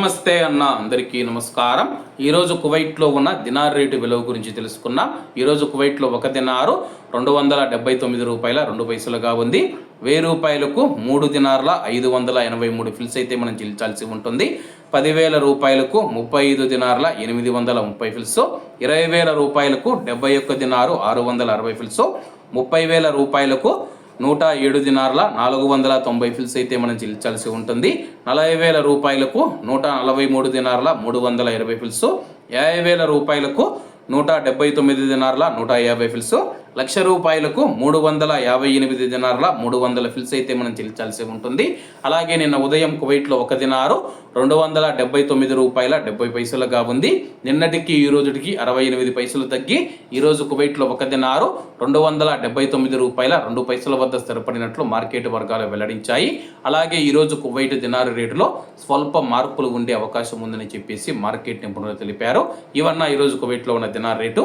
నమస్తే అన్న అందరికీ నమస్కారం. ఈరోజు కువైట్లో ఉన్న దినార్ రేటు విలువ గురించి తెలుసుకున్నాం. ఈరోజు కువైట్లో ఒక దినారు రెండు వందల డెబ్బై తొమ్మిది రూపాయల రెండు పైసలుగా ఉంది. వెయ్యి రూపాయలకు మూడు దినార్ల ఐదు వందల ఎనభై మూడు ఫిల్స్ అయితే మనం చెల్లించాల్సి ఉంటుంది. పదివేల రూపాయలకు ముప్పై ఐదు దినార్ల ఎనిమిది వందల ముప్పై ఫిల్స్. ఇరవై వేల రూపాయలకు డెబ్బై ఒక్క దినారు ఆరు వందల అరవై ఫిల్స్. ముప్పై వేల రూపాయలకు నూట ఏడు దినార్ల నాలుగు వందల తొంభై ఫిల్స్ అయితే మనం చెల్లించాల్సి ఉంటుంది. నలభై వేల రూపాయలకు నూట నలభై మూడు దినార్ల మూడు వందల ఇరవై ఫిల్స్. యాభై వేల రూపాయలకు నూట డెబ్బై తొమ్మిది దినార్ల నూట యాభై ఫిల్స్. లక్ష రూపాయలకు మూడు వందల యాభై ఎనిమిది దినార్ల మూడు వందల ఫిల్స్ అయితే మనం చెల్లించాల్సి ఉంటుంది. అలాగే నిన్న ఉదయం కువైట్లో ఒక దినారు రెండు వందల డెబ్బై తొమ్మిది రూపాయల డెబ్బై పైసలుగా ఉంది. నిన్నటికి ఈ రోజుకి అరవై ఎనిమిది పైసలు తగ్గి ఈరోజు కువైట్లో ఒక దినారు రెండు వందల డెబ్బై తొమ్మిది రూపాయల రెండు పైసల వద్ద స్థిరపడినట్లు మార్కెట్ వర్గాలు వెల్లడించాయి. అలాగే ఈరోజు కువైట్ దినారు రేటులో స్వల్ప మార్పులు ఉండే అవకాశం ఉందని చెప్పేసి మార్కెట్ నిపుణులు తెలిపారు. ఇవన్న ఈరోజు కువైట్లో ఉన్న దినార్ రేటు